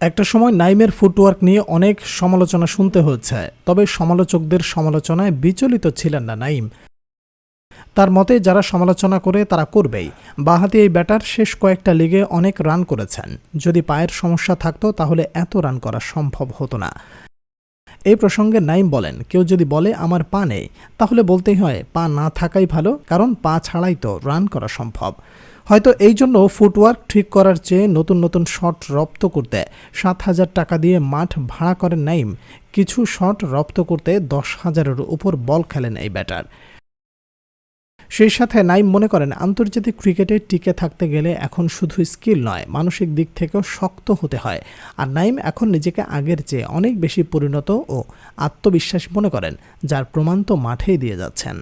একটা সময় নাইমের ফুটওয়ার্ক নিয়ে অনেক সমালোচনা শুনতে হচ্ছে তবে সমালোচকদের সমালোচনায় বিচলিত ছিলেন না নাইম। তার মতে, যারা সমালোচনা করে তারা করবেই। বাহাতি এই ব্যাটার শেষ কয়েকটা লিগে অনেক রান করেছেন। যদি পায়ের সমস্যা থাকতো, তাহলে এত রান করা সম্ভব হতো না। এই প্রসঙ্গে নাইম বলেন, কেউ যদি বলে, আমার পা নেই তাহলে বলতেই হয়, পা না থাকাই ভালো, কারণ পা ছাড়াই তো রান করা সম্ভব হয়তো এই জন্য ফুটওয়ার্ক ঠিক করার চেয়ে নতুন নতুন শট রপ্ত করতে। সাত হাজার টাকা দিয়ে মাঠ ভাড়া করেন নাইম। কিছু শট রপ্ত করতে দশ হাজারের উপর বল খেলেন এই ব্যাটার সেই সাথে নাইম মনে করেন, আন্তর্জাতিক ক্রিকেটে টিকে থাকতে গেলে এখন শুধু স্কিল নয়, মানসিক দিক থেকেও শক্ত হতে হয়। আর নাইম এখন নিজেকে আগের চেয়ে অনেক বেশি পরিণত ও আত্মবিশ্বাস মনে করেন, যার প্রমাণ তো মাঠেই দিয়ে যাচ্ছেন।